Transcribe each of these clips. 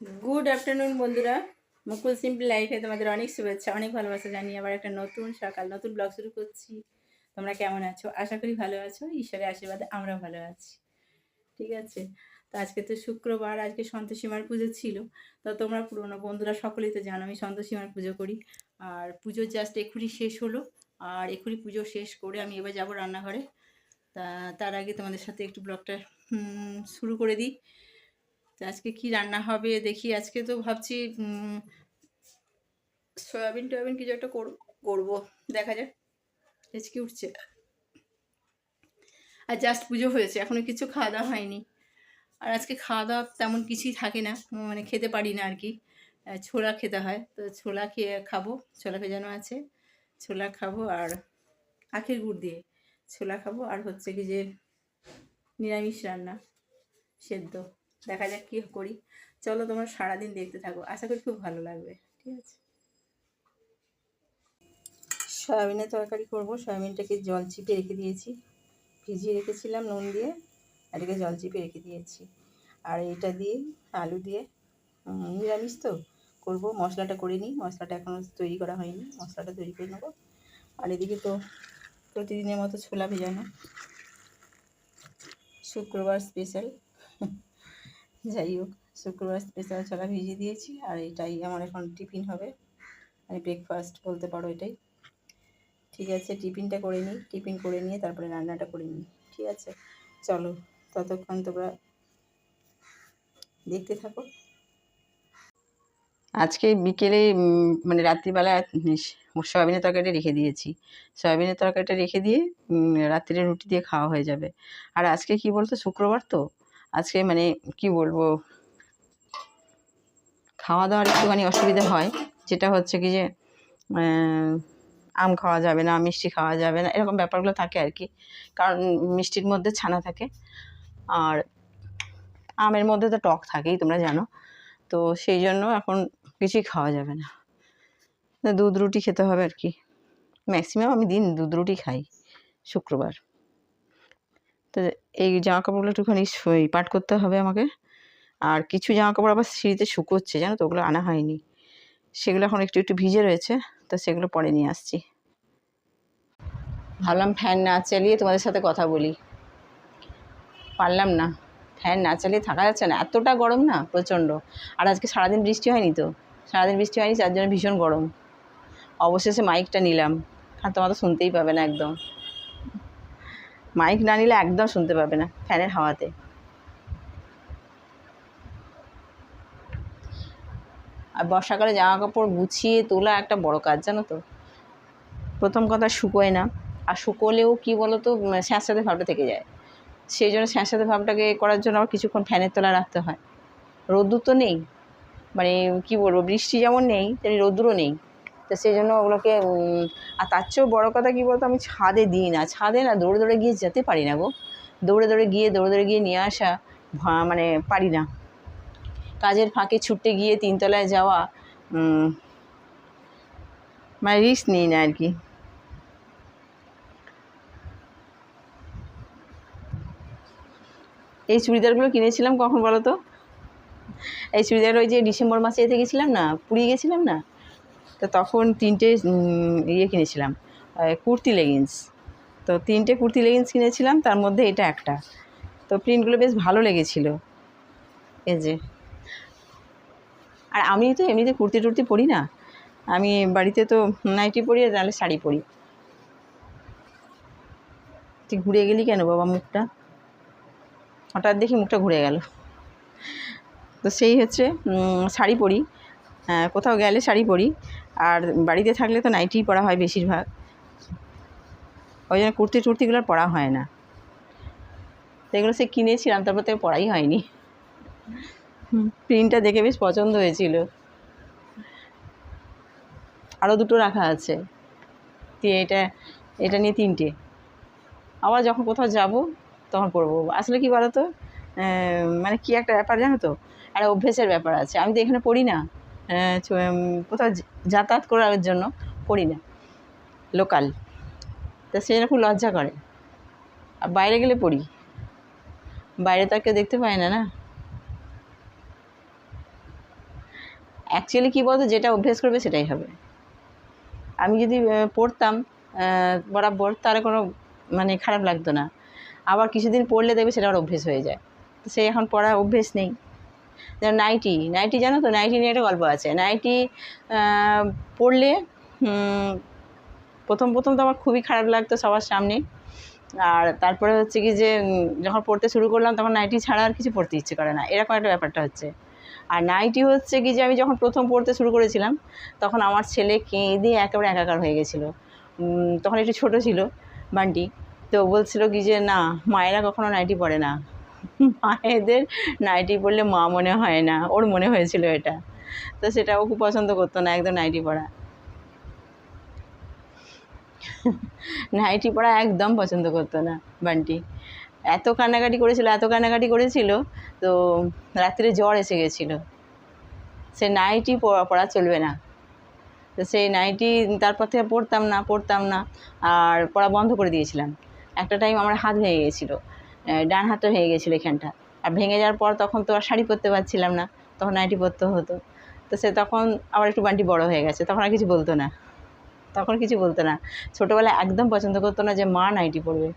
Good afternoon বন্ধুরা। মুকুল simple লাইফে তোমাদের অনেক শুভেচ্ছা, অনেক ভালোবাসা জানিয়ে আবার একটা নতুন সকাল, নতুন ব্লগ শুরু করছি। তোমরা কেমন আছো? আশা করি ভালো আছো। ঈশ্বরের আশীর্বাদে আমরাও ভালো আছি। ঠিক আছে? তো আজকে তো শুক্রবার, আজকে সন্তোষীমার পুজো ছিল। তো তোমরা পুরনো বন্ধুরা সকলেই তো জানো, আমি সন্তোষীমার পুজো করি। আর পুজো জাস্ট এক্ষুনি শেষ হলো। আর এক্ষুনি পুজো শেষ করে আমি এবার যাব রান্নাঘরে। তা, তার আগে তোমাদের সাথে একটু ব্লগটা শুরু করে দিই। তো আজকে কি রান্না হবে, দেখি। আজকে তো ভাবছি সয়াবিন টয়াবিন কিছু একটা কর- করব। দেখা যাক হেঁচকি উঠছে। আর জাস্ট পুজো হয়েছে, এখনও কিছু খাওয়া দাওয়া হয়নি। আর আজকে খাওয়া দাওয়া তেমন কিছুই থাকে না মানে খেতে পারি না আর কি। ছোলা খেতে হয়, তো ছোলা খেয়ে খাব ছোলা ভেজানো আছে, ছোলা খাব আর আখের গুড় দিয়ে ছোলা খাব। আর হচ্ছে কি যে নিরামিষ রান্না, সেদ্ধ। দেখা যাক কী করি। চলো তোমরা সারাদিন দেখতে থাকো। আশা করি খুব ভালো লাগবে। ঠিক আছে? সয়াবিনের তরকারি করব। সয়াবিনটাকে জল চিপে রেখে দিয়েছি। ভিজিয়ে রেখেছিলাম নুন দিয়ে। এটাকে জল চিপে রেখে দিয়েছি। আর এটা দিয়ে, আলু দিয়ে নিরামিষ তো। করব। মশলাটা করে নিই। মশলাটা এখনও তৈরি করা হয়নি। মশলাটা তৈরি করে নেব। আর এদিকে তো প্রতিদিনের মতো ছোলা ভেজানো। শুক্রবার স্পেশাল যাই হোক শুক্রবার স্পেশাল ছোলা ভিজিয়ে দিয়েছি আর এটাই আমার এখন টিফিন হবে। মানে ব্রেকফাস্ট বলতে পারো এটাই। ঠিক আছে টিফিনটা করে নিই টিফিন করে নিয়ে তারপরে রান্নাটা করে নিই। ঠিক আছে? চলো ততক্ষণ তোমরা দেখতে থাকো। আজকে বিকেলে মানে রাত্রিবেলা সয়াবিনের তরকারিটা রেখে দিয়েছি। সয়াবিনের তরকারিটা রেখে দিয়ে উম, রাত্রে রুটি দিয়ে খাওয়া হয়ে যাবে। আর আজকে কি বলতো শুক্রবার তো? আজকে মানে কি বলব? খাওয়া দাওয়ার একটুখানি অসুবিধা হয়। যেটা হচ্ছে কি যে আম খাওয়া যাবে না, মিষ্টি খাওয়া যাবে না, এরকম ব্যাপারগুলো থাকে আর কি কারণ মিষ্টির মধ্যে ছানা থাকে। আর আমের মধ্যে তো টক থাকেই, তোমরা জানো। তো সেই জন্য এখন কিছুই খাওয়া যাবে না। দুধ রুটি খেতে হবে আর কি ম্যাক্সিমাম আমি দিন দুধ রুটি খাই, শুক্রবার। তো এই জামা কাপড়গুলো একটুখানি পাট করতে হবে আমাকে। আর কিছু জামা কাপড় আবার সিঁড়িতে শুকোচ্ছে, জানো তো, ওগুলো আনা হয়নি। সেগুলো এখন একটু একটু ভিজে রয়েছে, তো সেগুলো পরে নিয়ে আসছি। ভাবলাম ফ্যান না চালিয়ে তোমাদের সাথে কথা বলি। পারলাম না, ফ্যান না চালিয়ে থাকা যাচ্ছে না, এতটা গরম না, প্রচণ্ড। আর আজকে সারাদিন বৃষ্টি হয়নি তো, সারাদিন বৃষ্টি হয়নি, যার জন্য ভীষণ গরম। অবশেষে মাইকটা নিলাম, আর তোমার তো শুনতেই পাবে না একদম। মাইক না নিলে একদম শুনতে পাবে না ফ্যানের হাওয়াতে। আর বর্ষাকালে জামা কাপড় গুছিয়ে তোলা একটা বড় কাজ, জানো তো? প্রথম কথা শুকোয় না, আর শুকোলেও কী বলো তো স্যাঁতস্যাঁতে ভাবটা থেকে যায়। সেই জন্য স্যাঁতস্যাঁতে ভাবটাকে করার জন্য আবার কিছুক্ষণ ফ্যানের তলায় রাখতে হয়। রোদ্দুর তো নেই মানে কি বলব, বৃষ্টি যেমন নেই, তেমনি রোদ্দুরও নেই। তো সেই জন্য ওগুলোকে আর তার চেয়েও বড়ো কথা কী বলতো, আমি ছাদে দিই না। ছাদে না, দৌড়ে দৌড়ে গিয়ে যেতে পারি না গো। দৌড়ে দৌড়ে গিয়ে, দৌড়ে দৌড়ে গিয়ে নিয়ে আসা মানে পারি না। কাজের ফাঁকে ছুটতে গিয়ে তিনতলায় যাওয়া মানে রিস্ক নিই না আর কি। এই চুড়িদারগুলো কিনেছিলাম কখন বলো তো? এই চুড়িদার ওই যে ডিসেম্বর মাসে এতে গেছিলাম না, পুরী গেছিলাম না? তো তখন তিনটে ইয়ে কিনেছিলাম কুর্তি লেগিংস তো তিনটে কুর্তি লেগিংস কিনেছিলাম তার মধ্যে এটা একটা। তো প্রিন্টগুলো বেশ ভালো লেগেছিলো। এই যে। আর আমি তো এমনিতে কুর্তি টুর্তি পরি না। আমি বাড়িতে তো নাইটি পরি আর নাহলে শাড়ি পরি। তুই ঘুরে গেলি কেন বাবা মুখটা? হঠাৎ দেখি মুখটা ঘুরে গেল। তো সেই হচ্ছে শাড়ি পরি। হ্যাঁ, কোথাও গেলে শাড়ি পরি। আর বাড়িতে থাকলে তো নাইটিই পরা হয় বেশিরভাগ। ওই জন্য কুর্তি টুর্তিগুলো পরা হয় না। তো এগুলো সে কিনেছিলাম, তারপর তো পরাই হয়নি। প্রিন্টটা দেখে বেশ পছন্দ হয়েছিল। আরও দুটো রাখা আছে। দিয়ে এটা এটা নিয়ে তিনটে। আবার যখন কোথাও যাব, তখন পরবো। আসলে কি বলো তো মানে কি একটা ব্যাপার জানো তো? একটা অভ্যেসের ব্যাপার আছে। আমি তো এখানে পড়ি না। কোথাও যাতায়াত করার জন্য পড়ি না লোকাল তা জন্য খুব লজ্জা করে। আর বাইরে গেলে পড়ি। বাইরে তো আর কেউ দেখতে পায় না না? অ্যাকচুয়ালি কী বলতো, যেটা অভ্যেস করবে সেটাই হবে। আমি যদি পড়তাম বরাবর, তাহলে কোনো মানে খারাপ লাগতো না। আবার কিছুদিন পড়লে দেখবে সেটা আবার অভ্যেস হয়ে যায়। সে এখন পড়ার অভ্যেস নেই। নাইটি নাইটি জানো তো? নাইটি নিয়ে একটা গল্প আছে। নাইটি পড়লে প্রথম প্রথম তো আমার খুবই খারাপ লাগতো সবার সামনে। আর তারপরে হচ্ছে কি যে যখন পড়তে শুরু করলাম তখন নাইটি ছাড়া আর কিছু পড়তে ইচ্ছে করে না। এরকম একটা ব্যাপারটা হচ্ছে। আর নাইটি হচ্ছে কি যে, আমি যখন প্রথম পড়তে শুরু করেছিলাম, তখন আমার ছেলে কেঁদে একেবারে একাকার হয়ে গেছিল। তখন একটু ছোট ছিল বান্টি। তো বলছিল কি যে, না, মায়েরা কখনো নাইটি পরে না। মায়েদের নাইটি পরলে মা মনে হয় না, ওর মনে হয়েছিল এটা। তো সেটা ও খুব পছন্দ করতো না, একদম নাইটি পরা। নাইটি পরা একদম পছন্দ করতো না বান্টি। এত কান্নাকাটি করেছিল, এত কান্নাকাটি করেছিল, তো রাত্রে জ্বর এসে গেছিল। সে নাইটি পরা চলবে না। তো সেই নাইটি তারপর থেকে পড়তাম না পড়তাম না, আর পড়া বন্ধ করে দিয়েছিলাম। একটা টাইম আমার হাত ভেঙে গেছিল। ডান হাতটা ভেঙে গেছিল এখানটা। আর ভেঙে যাওয়ার পর তখন তো আর শাড়ি পরতে পারছিলাম না, তখন নাইটি পরতে হতো। তো সে তখন আবার একটু বান্টি বড় হয়ে গেছে, তখন আর কিছু বলতো না। তখন কিছু বলতো না। ছোটোবেলায় একদম পছন্দ করতো না যে মা নাইটি পরবে।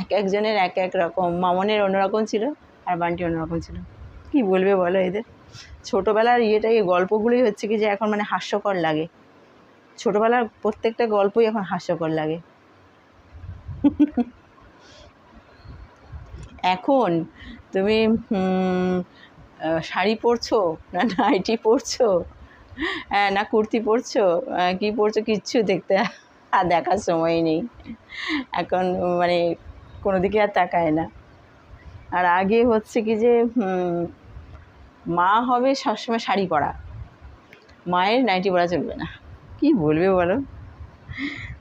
এক একজনের এক এক রকম, মামনের অন্যরকম ছিল আর বান্টি অন্যরকম ছিল। কি বলবে বলো এদের? ছোটোবেলার ইয়েটা, এই গল্পগুলোই হচ্ছে কি যে এখন মানে হাস্যকর লাগে। ছোটোবেলার প্রত্যেকটা গল্পই এখন হাস্যকর লাগে। এখন তুমি শাড়ি পরছো না নাইটি পরছো? হ্যাঁ, না কুর্তি পরছো? কি পরছো কিচ্ছু দেখতে আর দেখার সময় নেই। এখন মানে কোনো দিকে আর তাকায় না। আর আগে হচ্ছে কি যে মা হবে সবসময় শাড়ি পরা। মায়ের নাইটি পরা চলবে না। কি বলবে বলো?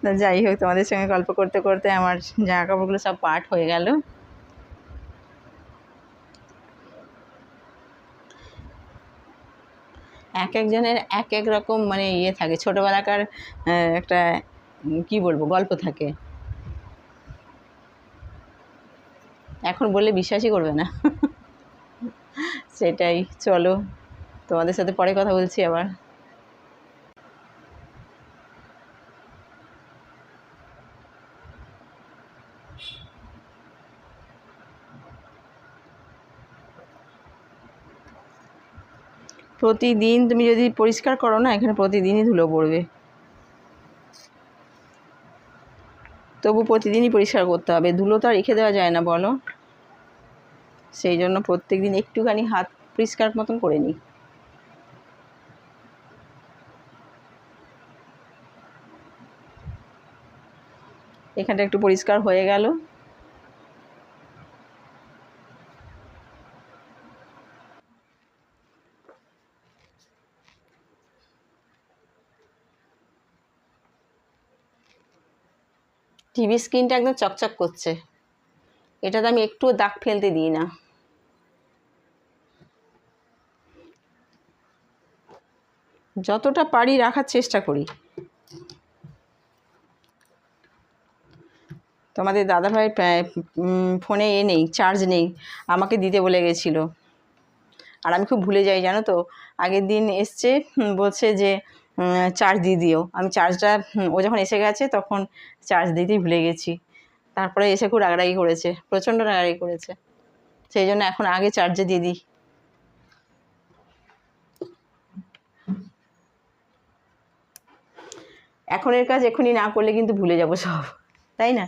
তা যাই হোক, তোমাদের সঙ্গে গল্প করতে করতে আমার জামা কাপড়গুলো সব পাট হয়ে গেল। এক একজনের এক এক রকম মানে ইয়ে থাকে। ছোটোবেলাকার একটা কি বলব, গল্প থাকে। এখন বললে বিশ্বাসই করবে না। সেটাই, চলো, তোমাদের সাথে পরে কথা বলছি আবার। প্রতিদিন তুমি যদি পরিষ্কার করো না, এখানে প্রতিদিনই ধুলো পড়বে। তবু প্রতিদিনই পরিষ্কার করতে হবে। ধুলো তো আর রেখে দেওয়া যায় না, বলো। সেই জন্য প্রত্যেক দিন একটুখানি হাত পরিষ্কার মতন করে নিই। এখানটা একটু পরিষ্কার হয়ে গেল। টিভি স্ক্রিনটা একদম চকচক করছে। এটাতে আমি একটুও দাগ ফেলতে দিই না। যতটা পারি রাখার চেষ্টা করি। তোমাদের দাদাভাই ফোনে এ নেই, চার্জ নেই, আমাকে দিতে বলে গেছিল। আর আমি খুব ভুলে যাই, জানো তো? আগের দিন এসছে, বলছে যে চার্জ দিয়ে দিও। আমি চার্জটা ও যখন এসে গেছে তখন চার্জ দিতেই ভুলে গেছি। তারপরে এসে খুব রাগারাগি করেছে, প্রচণ্ড রাগারাগি করেছে। সেই জন্য এখন আগে চার্জে দিয়ে দিই। এখনের কাজ এখনই না করলে কিন্তু ভুলে যাব সব, তাই না?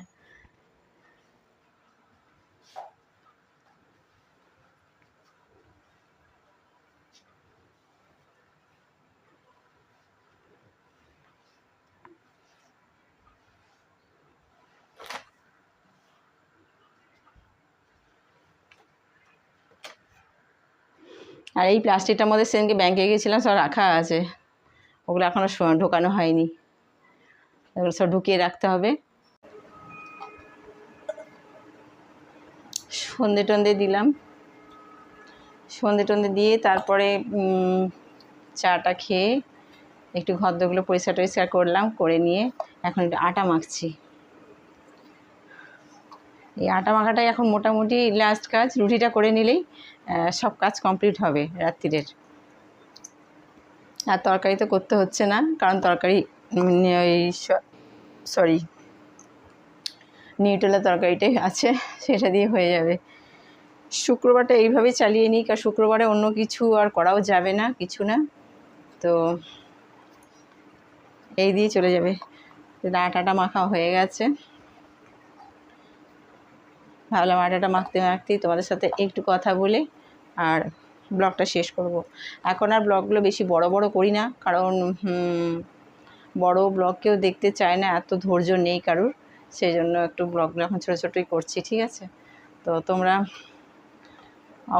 আর এই প্লাস্টিকটার মধ্যে সেদিনকে ব্যাংকে গিয়েছিলাম, সব রাখা আছে। ওগুলো এখনও ঢোকানো হয়নি। এগুলো সব ঢুকিয়ে রাখতে হবে। সন্ধে টন্ধে দিলাম। সন্ধে টন্ধে দিয়ে তারপরে চাটা খেয়ে একটু ঘর দোরগুলো পরিষ্কার টরিষ্কার করলাম, করে নিয়ে এখন একটু আটা মাখছি। এই আটা মাখাটাই এখন মোটামুটি লাস্ট কাজ, রুটিটা করে নিলেই সব কাজ কমপ্লিট হবে রাত্রিরের। আর তরকারি তো করতে হচ্ছে না, কারণ তরকারি ওই সরি নিউটেলা তরকারিটাই আছে, সেটা দিয়ে হয়ে যাবে। শুক্রবারটা এইভাবেই চালিয়ে নিই কারণ শুক্রবারে অন্য কিছু আর করাও যাবে না, কিছু না। তো এই দিয়ে চলে যাবে। আটাটা মাখা হয়ে গেছে। ভাবলাম আটাটা মাখতে মাখতেই তোমাদের সাথে একটু কথা বলে আর ব্লগটা শেষ করব। এখন আর ব্লগগুলো বেশি বড় বড় করি না, কারণ বড় ব্লগ কেউ দেখতে চায় না, এত ধৈর্য নেই কারুর, সেই জন্য একটু ব্লগগুলো এখন ছোটো ছোটোই করছি, ঠিক আছে তো তোমরা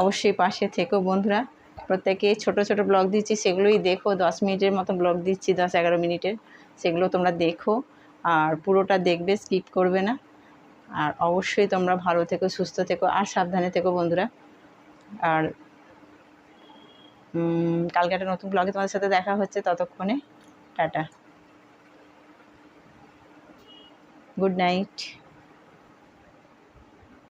অবশ্যই পাশে থেকো বন্ধুরা, প্রত্যেকে ছোট ছোট ব্লগ দিচ্ছি, সেগুলোই দেখো, দশ মিনিটের মতো ব্লগ দিচ্ছি, দশ এগারো মিনিটের, সেগুলো তোমরা দেখো, আর পুরোটা দেখবে, স্কিপ করবে না আর অবশ্যই তোমরা ভালো থেকো, সুস্থ থেকো আর সাবধানে থেকো বন্ধুরা। আর কালকে একটা নতুন ব্লগে তোমাদের সাথে দেখা হচ্ছে ততক্ষণে। টাটা। Good night